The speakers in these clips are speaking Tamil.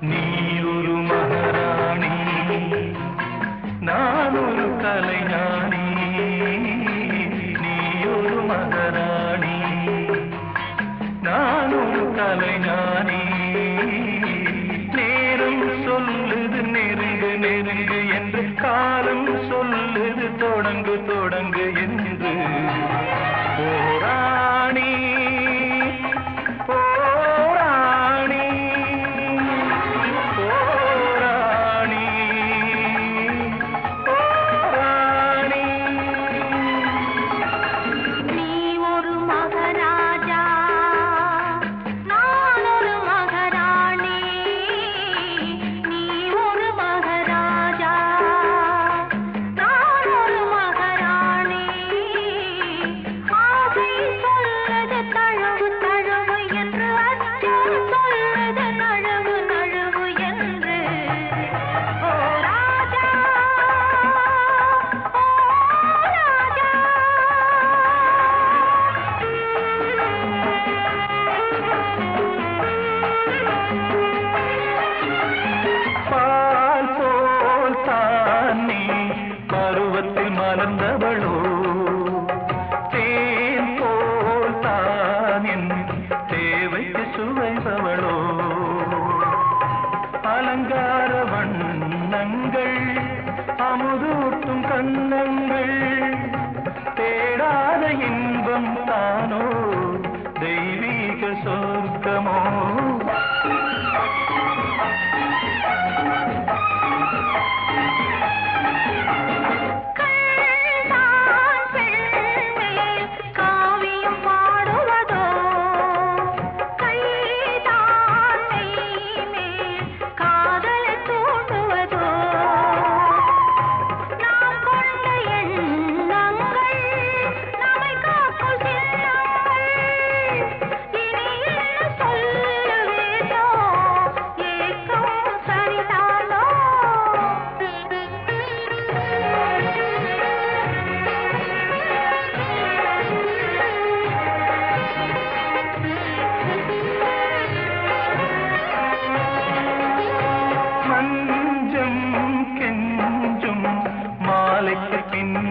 நீ ஒரு மகாராணி நான் ஒரு கலைஞானி. நீ ஒரு மகாராணி நான் ஒரு கலைஞானி. நேரம் சொல்லுது நெருங்கு நெருங்கு என்று காலம் சொல்லுது தொடங்கு தொடங்கு என்று. ஆனந்தமோ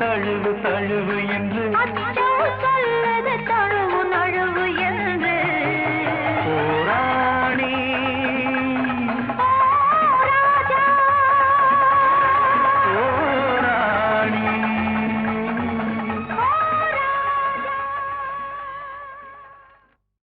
தழுவு தழுவு என்று